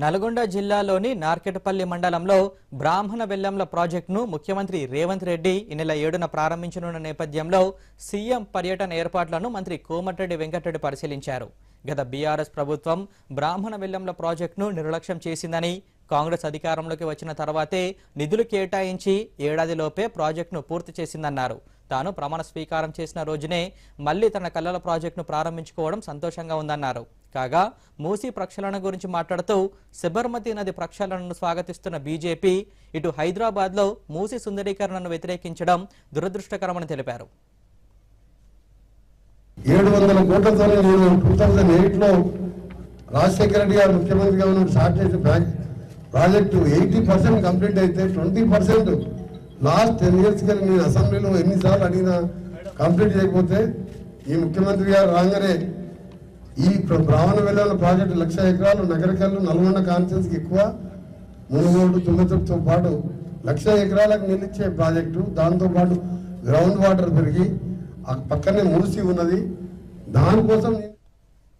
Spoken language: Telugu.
నల్గొండ జిల్లాలోని నార్కెట్పల్లి మండలంలో బ్రాహ్మణ బెల్లంల ప్రాజెక్టును ముఖ్యమంత్రి రేవంత్ రెడ్డి ఈ నెల ఏడున ప్రారంభించనున్న నేపథ్యంలో సీఎం పర్యటన ఏర్పాట్లను మంత్రి కోమటిరెడ్డి వెంకటరెడ్డి పరిశీలించారు. గత బీఆర్ఎస్ ప్రభుత్వం బ్రాహ్మణ బెల్లంల ప్రాజెక్టును నిర్లక్ష్యం చేసిందని కాంగ్రెస్ అధికారంలోకి వచ్చిన తర్వాతే నిధులు కేటాయించి ఏడాదిలోపే ప్రాజెక్టును పూర్తి చేసిందన్నారు. తాను ప్రమాణ స్వీకారం చేసిన రోజునే మళ్ళీ తన కళ్ళల ప్రాజెక్టును ప్రారంభించుకోవడం సంతోషంగా ఉందన్నారు. కాగా మూసీ ప్రక్షాళన గురించి మాట్లాడుతూ శబర్మతి నది ప్రక్షాళనను స్వాగతిస్తున్న బీజేపీ ఇటు హైదరాబాద్లో మూసీ సుందరీకరణను వ్యతిరేకించడం దురదృష్టకరమని తెలిపారు. ఏడు వందల కోట్లతో నేను టూ థౌజండ్ ఎయిట్లో రాజశేఖర రెడ్డి గారు ముఖ్యమంత్రిగా ఉన్న స్టార్ట్ చేసిన bank project eighty percent complete అయితే twenty percent last ten years కానీ నేను అసెంబ్లీలో ఎన్నిసార్లు అడిగినా కంప్లీట్ చేయకపోతే ఈ ముఖ్యమంత్రి గారు రాగానే ఇప్పుడు ప్ర- బ్రాహ్మణ వెళ్ళాల ప్రాజెక్టు లక్ష ఎకరాలు నగరకల్లు నల్గొండ కాన్ఫరెన్స్కి ఎక్కువ మునుగోడు తుమ్మతుడితో పాటు లక్ష ఎకరాలకు నిలిచే ప్రాజెక్టు దాంతో పాటు గ్రౌండ్ వాటర్ పెరిగి ఆ పక్కనే మూసి ఉన్నది. దానికోసం నేను